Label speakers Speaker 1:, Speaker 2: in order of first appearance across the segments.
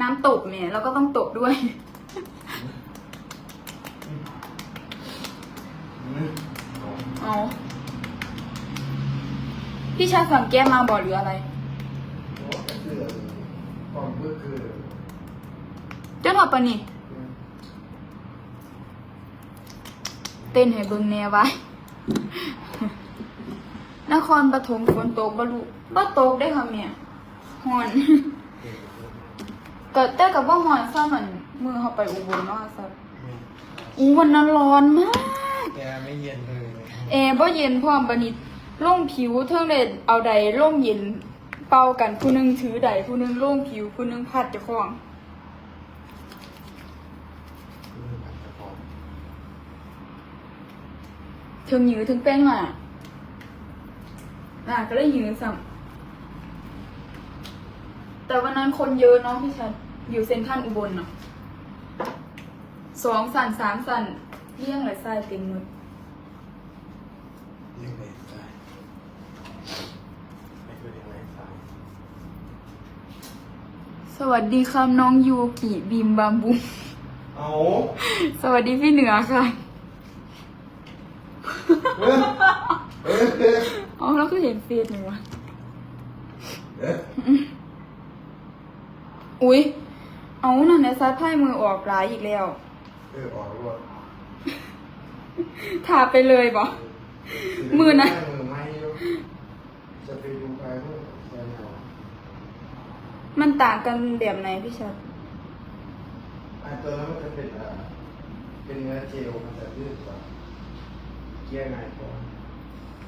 Speaker 1: น้ำตกเนี่ยเราก็ต้องตกด้วย เอาพี่ชายสั่งแก้มมาบอกหรืออะไร
Speaker 2: เจ้า
Speaker 1: หนอดปะนี่ เต้นให้เบิ่งแน่ไว้ นครปฐมฝนตกบ่รู้บ่ตกได้ค่ะแม่ฮ้อน ก็แต่กับว่าฮ้อนซ้ำมันมือเขาไปอุบลเนาะซับอูวันนั้นร้อนมาก
Speaker 2: แกไม่เย็นเลย
Speaker 1: แอร์บ่เย็นพร้อมบัดนี้ล่งผิวเทิงได้เอาใดล่งเย็น เป่ากันผู้หนึงถือใดผู้หนึงล่งผิวผู้หนึงพัดเจ้าของถึงหยือถึงแป้งอะน่ะก็เลยหยือสัมแต่วันนั้นคนเยอะเนาะพี่ชัด อยู่เซ็นทรัลอุบลเนาะสองสันสามสันเลี่ยงหลายไส้เต็มหมด
Speaker 2: เรื่องไหนสายไม่คือเรื่องไหนสาย
Speaker 1: สวัสดีครับน้องยูกิบีมบามบู
Speaker 2: เอา
Speaker 1: สวัสดีพี่เหนือค่ะ
Speaker 2: เออเออเออ
Speaker 1: อ๋อแล้วก็เห็นเฟซหนูวะ
Speaker 2: เออ
Speaker 1: อุ๊ย เอานั่นเนี่ยซัดไพ่มือออกร้ายอีกแล้ว
Speaker 2: เออออกแล้ว
Speaker 1: ทาไปเลยบอ มือนะ
Speaker 2: มือไม่จะไปดูใครเพื่อนแฟนเรา
Speaker 1: มันต่างกันแบบไหนพี่ชัด
Speaker 2: ไอ้ตัวนั้นมันจะเป็นอ่าเป็นเนื้อเจลมันจะยืดกว่าเกลี่ยง่ายกว่า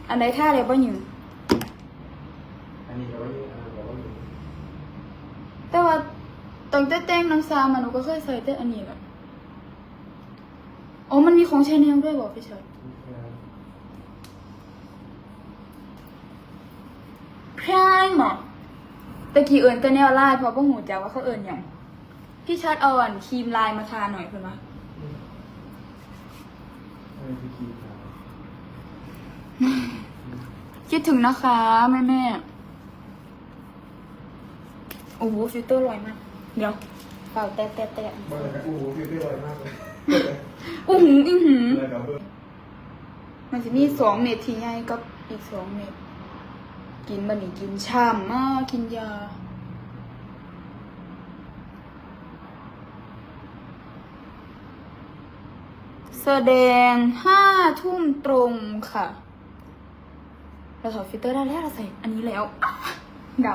Speaker 1: อันไหนท่าเลยป่ะหยือ
Speaker 2: อันนี้เราก็ยืดอันนั้นเราก็ยืด
Speaker 1: แต่ว่า ตอนแต่แต่งน้ำซามันหนูก็เคยใส่แต่อันนี้แหละอ๋อมันมีของชาแนลด้วยบอกพี่ชัดพรายหมอตะกี้เอิญแต่แนวลายเพราะพ่อหูจักว่าเขาเอิญอย่างพี่ชัดเอาอันครีมลายมาทาหน่อยเพื่อนวะ
Speaker 2: คิ
Speaker 1: ดถึงนะคะ แม่แม่โอ้โหฟิลเตอร์ลอยมาก เดี๋ยวเปล่าแตะแตะแตะ
Speaker 2: บ้านกันโอ้โหฟิลเตอร์ลอยมากเลย
Speaker 1: อู้หูอื้อหือ
Speaker 2: แล้วก็เบิ่ง
Speaker 1: มันจะมีสองเม็ดที่ใหญ่กับอีกสองเม็ดกินมันนี่กินช่ำมากกินยา แสดงห้าทุ่มตรงค่ะ เราถอดฟิลเตอร์ได้แล้วเราใส่อันนี้แล้วอะด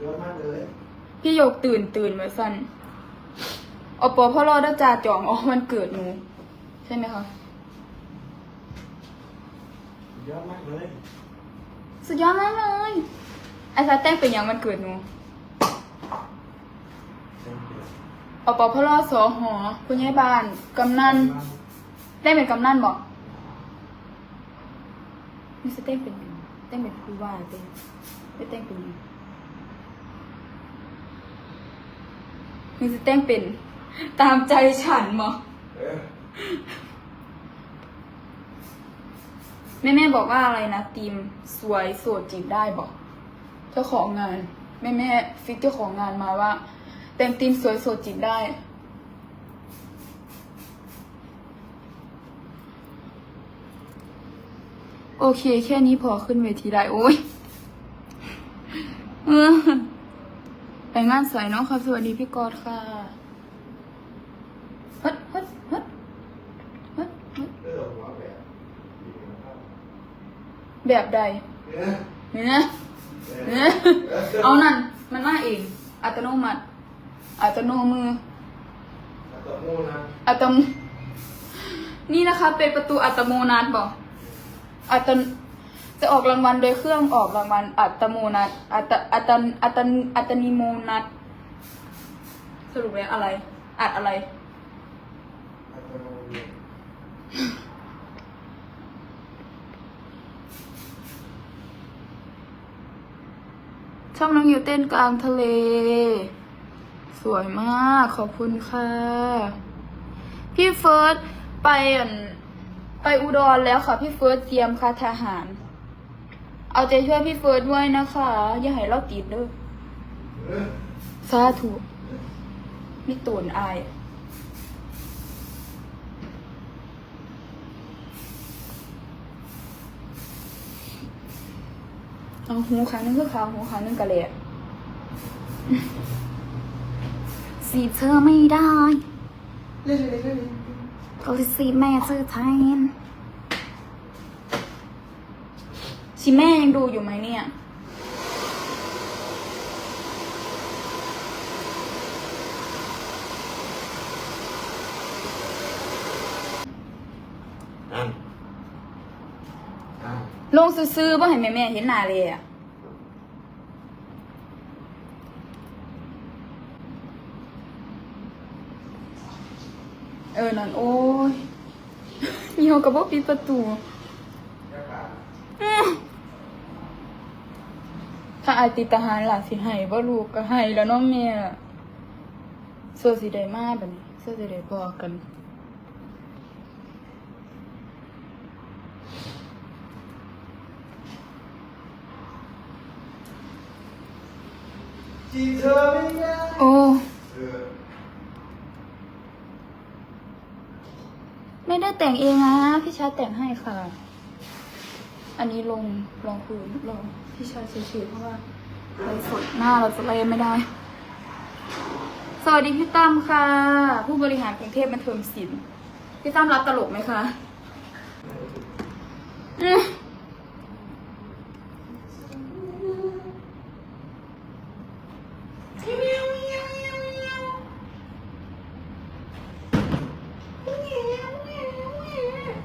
Speaker 2: เยอะมากเลยำ
Speaker 1: พี่โยกตื่นตื่นมาสั้นอปอพ่อรอดจ่าจองอ๋อมันเกิดหนู ใช่ไหมคะ
Speaker 2: เยอะมากเลย
Speaker 1: สุดยอดมากเลยไอ้ซาแต้งเป็นอย่างมันเกิดหนู
Speaker 2: เส้นเดียว
Speaker 1: อปอพ่อรอสอหอคุณยายบ้านกำนันแต้งเป็นกำนันบอกนี่สแต้งเป็นหยังแต้งเป็นผู้ว่าเต้งไม่แต้งเป็นหยัง นี่สแต้งเป็น ตามใจฉันมอแม่แม่บอกว่าอะไรนะทีมสวยโสดจีบได้บอก เจ้าของงาน แม่แม่ฟิกเจ้าของงานมาว่าเต็มทีมสวยโสดจีบได้ โอเค แค่นี้พอขึ้นเวทีได้ โอ้ยเออ ไปงานสวยเนาะครับ สวัสดีพี่กอดค่ะฮึดฮึดฮึดฮึดฮึด
Speaker 2: แบบ
Speaker 1: ใด
Speaker 2: เนี่
Speaker 1: ยเนี่ยเอานั่น มันมาเอง อัตโนมัติ อัตโนมือ
Speaker 2: ต่อมูนะ
Speaker 1: อัตโมนี่นะคะ เป็นประตูอัตโมนัตบอกอัต จะออกรางวัลโดยเครื่องออกรางวัลอัตโมนัตอัตอัตอัตอัตนิโมนัตสรุปแล้วอะไร อัดอะไร ช่องน้องอยู่เต้นกลางทะเล สวยมากขอบคุณค่ะ พี่เฟิร์สไปอั่นไปอุดรแล้วค่ะ พี่เฟิร์สเตรียมค่ะทหาร เอาใจช่วยพี่เฟิร์สด้วยนะคะ อย่าให้เราติดเด้อ
Speaker 2: เออ
Speaker 1: สาธุมีตูนอายเอาหูครั้งหนึงคือขาวหูครั้งหนึงกะเละสีเธอไม่ได้
Speaker 2: เล่นเลยเล่นเลย
Speaker 1: ก็เลยสีแม่เจอแทน ชิแม่ยังดูอยู่ไหมเนี่ย
Speaker 2: อ่านอ่าน
Speaker 1: ลงซื้อๆบ่เห็นแม่แม่ๆเห็นหน้าเลยอะเออนั่นโอ้ยเหี่ยวกับบ่ปิดประตู
Speaker 2: แค่ปาก
Speaker 1: อื้อ ถ้าอายติดทหารล่ะสิให้บ่ลูกก็ให้แล้วเน้องแม่ส่วนสิได้มาบัดนี้ส่วนสิได้บอกกัน
Speaker 2: จีเธอไม่ได้
Speaker 1: โอ้
Speaker 2: เออ
Speaker 1: ไม่ได้แต่งเองนะ พี่ชายแต่งให้ค่ะ อันนี้ลงลองพื้นลองพี่ชายเฉยๆเพราะว่าไลฟ์สดหน้าเราจะเล่ไม่ได้ สวัสดีพี่ตั้มค่ะ ผู้บริหารกรุงเทพบันเทิงศิลป์พี่ตั้มรับตลกไหมคะอื้อ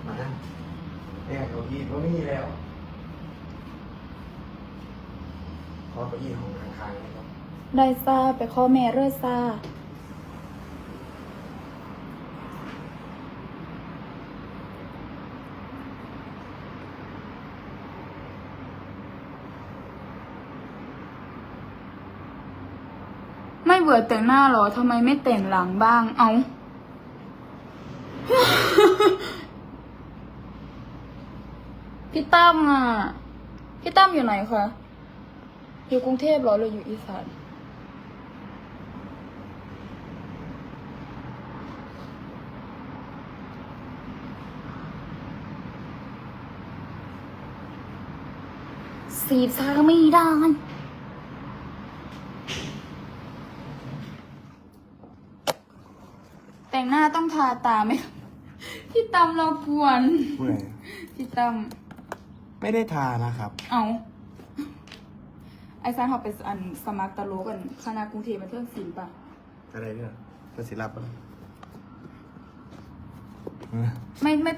Speaker 2: มา แม่เก้าอี้ก็มีแล้ว ขอเก้าอี้ห้องข้างๆนะครับ
Speaker 1: ได้ซาไปข้อแม่เรื่อซาไม่เบื่อแต่งหน้าหรอทำไมไม่แต่งหลังบ้าง เอา พี่ตั้มอะ พี่ตั้มอยู่ไหนคะ อยู่กรุงเทพเหรอหรืออยู่อีสานสีบซาไม่ได้แต่งหน้าต้องทาตาไหมพี่ตำเรากวน
Speaker 2: ผู้ใด
Speaker 1: พี่ต
Speaker 2: ไม่ได้ทานะครับำ
Speaker 1: เอาไอซานเขาเป็นอันสมัครตลกกันคณะกรุงเทพบันเทิงศิลป์ปะ
Speaker 2: อะไรเนี่ยภาษีรับอะ
Speaker 1: ไม่ไม่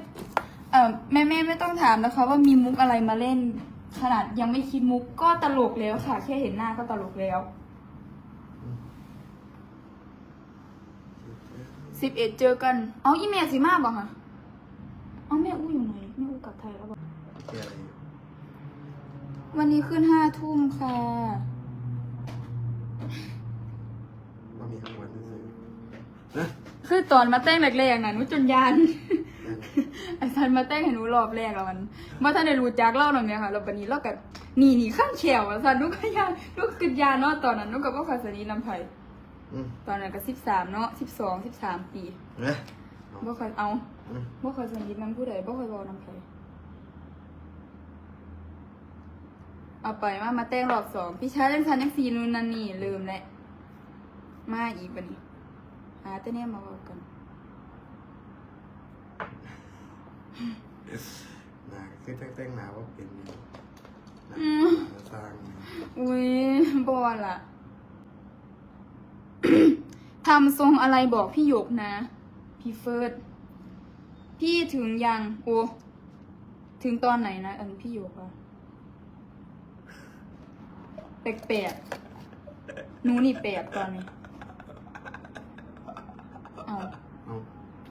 Speaker 1: เออแม่แม่ไม่ต้องถามนะคะ ว่ามีมุกอะไรมาเล่น ขนาดยังไม่คิดมุกก็ตลกแล้วค่ะ แค่เห็นหน้าก็ตลกแล้วสิบเอ็ดเจอกัน เอาอีเมลสิมาบอกค่ะเอา แม่อู้อยู่ไหนแม่อู้กลับไทยแล้วบอก
Speaker 2: เกี่ยวอะไรอยู่
Speaker 1: วันนี้ขึ้นห้าทุ่มค่ะ
Speaker 2: ว่ามีคำวันซื้อนะ
Speaker 1: คือตอนมาแต่งแรกๆนะหนูจนยานไอ้ซันมาแต่งให้หนูรอบแรกแล้วมันว่าท่านได้รู้จักเล่าหน่อยไหมคะแล้ววันนี้เรากับนี่นี่ข้างเขียวอะซันหนุก็ยานหนุก็คือยานเนาะตอนนั้นหนุก็บ่ค่อยสนิทลำไผ่
Speaker 2: อืม
Speaker 1: ตอนนั้นก็สิบสามเนาะสิบสองสิบสามปี
Speaker 2: นะ
Speaker 1: บ่ค่อยเอา
Speaker 2: อืม
Speaker 1: บ่ค่อยสนิทนํผู้ใดบ่ค่อยเว้านำไผเอาไปมามาแต่งรอบสองพี่ชายจังซันจังซีนู่นนั่นนี่ลืมแล้วมาอีกบัดนี้หาแต่เนี่ยมาเว้ากัน
Speaker 2: นะคือแต่งๆหนาว่าเป็นนี่นะ
Speaker 1: อืม
Speaker 2: สร้างนี่
Speaker 1: อุ้ยบอล่ะทำทรงอะไรบอกพี่หยกนะ พี่เฟิร์ส พี่ถึงยัง โอถึงตอนไหนนะ อันพี่อยู่ปะแปลกๆหนูนี่แปลกตอนนี้ เอา